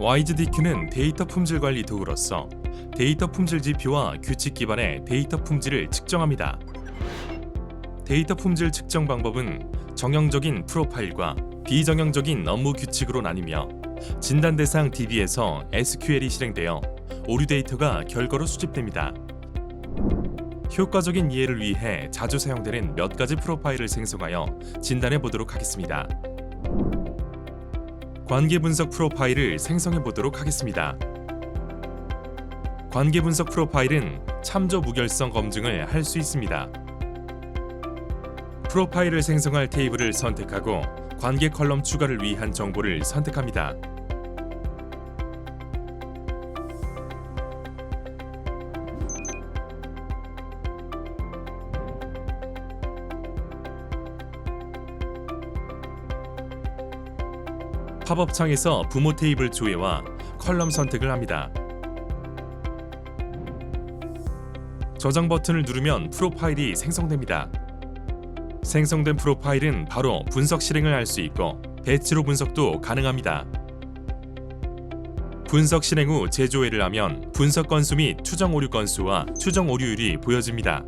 YGDQ는 데이터 품질 관리 도구로서 데이터 품질 지표와 규칙 기반의 데이터 품질을 측정합니다. 데이터 품질 측정 방법은 정형적인 프로파일과 비정형적인 업무 규칙으로 나뉘며 진단 대상 DB에서 SQL이 실행되어 오류 데이터가 결과로 수집됩니다. 효과적인 이해를 위해 자주 사용되는 몇 가지 프로파일을 생성하여 진단해 보도록 하겠습니다. 관계 분석 프로파일을 생성해 보도록 하겠습니다. 관계 분석 프로파일은 참조 무결성 검증을 할 수 있습니다. 프로파일을 생성할 테이블을 선택하고 관계 컬럼 추가를 위한 정보를 선택합니다. 팝업 창에서 부모 테이블 조회와 컬럼 선택을 합니다. 저장 버튼을 누르면 프로파일이 생성됩니다. 생성된 프로파일은 바로 분석 실행을 할 수 있고 배치로 분석도 가능합니다. 분석 실행 후 재조회를 하면 분석 건수 및 추정 오류 건수와 추정 오류율이 보여집니다.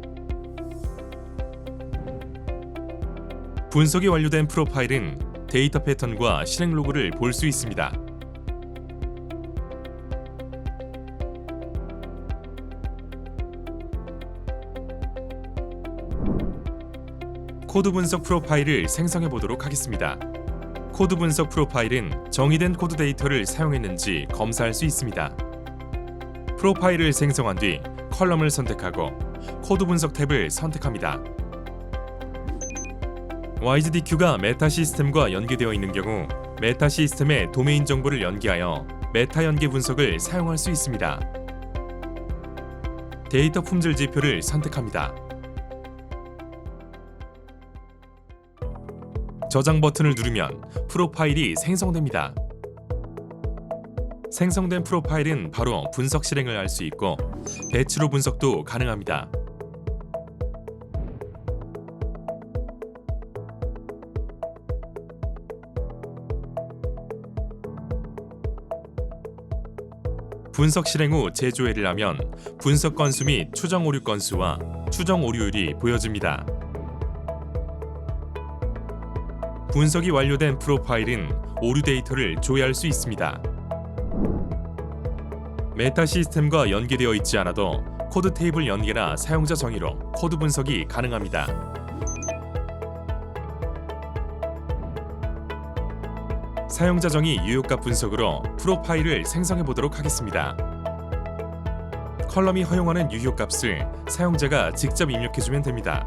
분석이 완료된 프로파일은 데이터 패턴과 실행 로그를 볼 수 있습니다. 코드 분석 프로파일을 생성해 보도록 하겠습니다. 코드 분석 프로파일은 정의된 코드 데이터를 사용했는지 검사할 수 있습니다. 프로파일을 생성한 뒤 컬럼을 선택하고 코드 분석 탭을 선택합니다. YGDQ가 메타 시스템과 연계되어 있는 경우 메타 시스템의 도메인 정보를 연계하여 메타 연계 분석을 사용할 수 있습니다. 데이터 품질 지표를 선택합니다. 저장 버튼을 누르면 프로파일이 생성됩니다. 생성된 프로파일은 바로 분석 실행을 할 수 있고 배치로 분석도 가능합니다. 분석 실행 후 재조회를 하면 분석 건수 및 추정 오류 건수와 추정 오류율이 보여집니다. 분석이 완료된 프로파일은 오류 데이터를 조회할 수 있습니다. 메타 시스템과 연계되어 있지 않아도 코드 테이블 연계나 사용자 정의로 코드 분석이 가능합니다. 사용자 정의 유효값 분석으로 프로파일을 생성해 보도록 하겠습니다. 컬럼이 허용하는 유효값을 사용자가 직접 입력해주면 됩니다.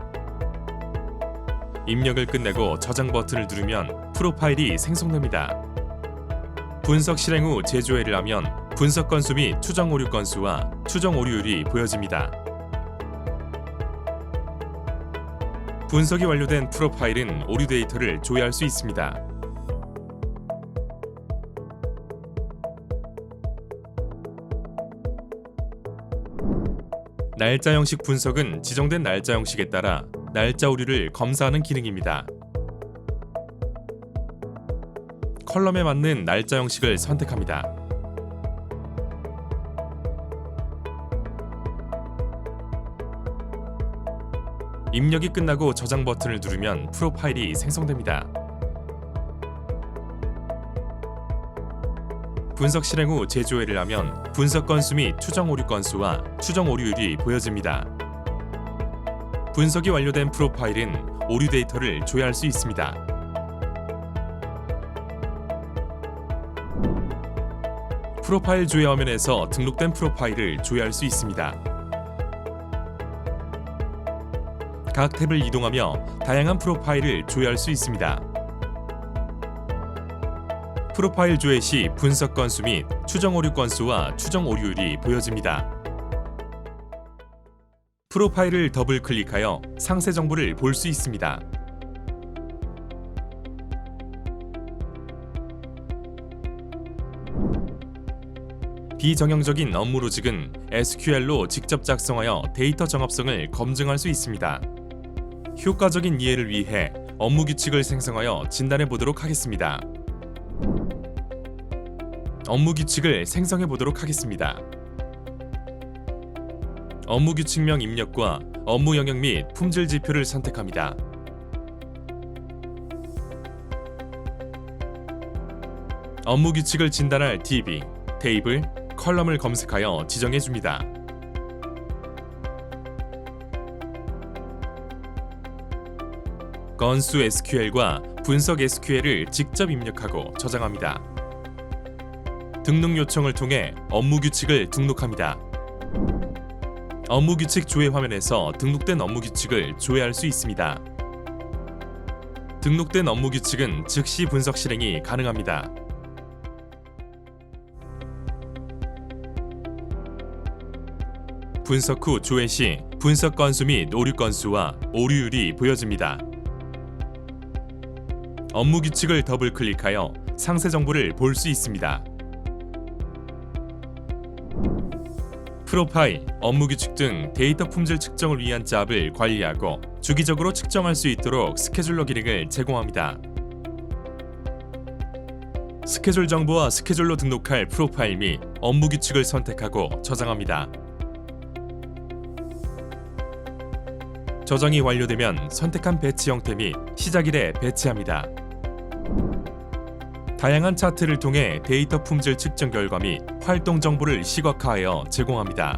입력을 끝내고 저장 버튼을 누르면 프로파일이 생성됩니다. 분석 실행 후 재조회를 하면 분석 건수 및 추정 오류 건수와 추정 오류율이 보여집니다. 분석이 완료된 프로파일은 오류 데이터를 조회할 수 있습니다. 날짜 형식 분석은 지정된 날짜 형식에 따라 날짜 오류를 검사하는 기능입니다. 컬럼에 맞는 날짜 형식을 선택합니다. 입력이 끝나고 저장 버튼을 누르면 프로파일이 생성됩니다. 분석 실행 후 재조회를 하면 분석 건수 및 추정 오류 건수와 추정 오류율이 보여집니다. 분석이 완료된 프로파일은 오류 데이터를 조회할 수 있습니다. 프로파일 조회 화면에서 등록된 프로파일을 조회할 수 있습니다. 각 탭을 이동하며 다양한 프로파일을 조회할 수 있습니다. 프로파일 조회 시 분석 건수 및 추정 오류 건수와 추정 오류율이 보여집니다. 프로파일을 더블 클릭하여 상세 정보를 볼 수 있습니다. 비정형적인 업무 로직은 SQL로 직접 작성하여 데이터 정합성을 검증할 수 있습니다. 효과적인 이해를 위해 업무 규칙을 생성하여 진단해 보도록 하겠습니다. 업무 규칙을 생성해 보도록 하겠습니다. 업무 규칙명 입력과 업무 영역 및 품질 지표를 선택합니다. 업무 규칙을 진단할 DB, 테이블, 컬럼을 검색하여 지정해 줍니다. 건수 SQL과 분석 SQL을 직접 입력하고 저장합니다. 등록 요청을 통해 업무 규칙을 등록합니다. 업무 규칙 조회 화면에서 등록된 업무 규칙을 조회할 수 있습니다. 등록된 업무 규칙은 즉시 분석 실행이 가능합니다. 분석 후 조회 시 분석 건수 및 오류 건수와 오류율이 보여집니다. 업무 규칙을 더블 클릭하여 상세 정보를 볼 수 있습니다. 프로파일, 업무 규칙 등 데이터 품질 측정을 위한 잡을 관리하고 주기적으로 측정할 수 있도록 스케줄러 기능을 제공합니다. 스케줄 정보와 스케줄로 등록할 프로파일 및 업무 규칙을 선택하고 저장합니다. 저장이 완료되면 선택한 배치 형태 및 시작일에 배치합니다. 다양한 차트를 통해 데이터 품질 측정 결과 및 활동 정보를 시각화하여 제공합니다.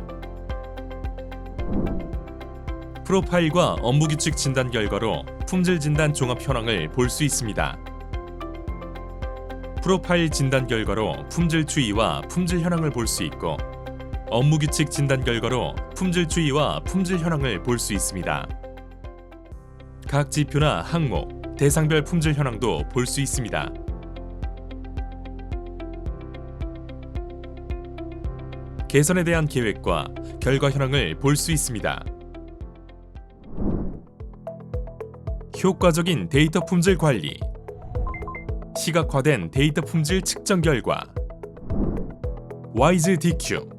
프로파일과 업무 규칙 진단 결과로 품질 진단 종합 현황을 볼 수 있습니다. 프로파일 진단 결과로 품질 추이와 품질 현황을 볼 수 있고 업무 규칙 진단 결과로 품질 추이와 품질 현황을 볼 수 있습니다. 각 지표나 항목, 대상별 품질 현황도 볼 수 있습니다. 개선에 대한 계획과 결과 현황을 볼 수 있습니다. 효과적인 데이터 품질 관리 시각화된 데이터 품질 측정 결과 와이즈 DQ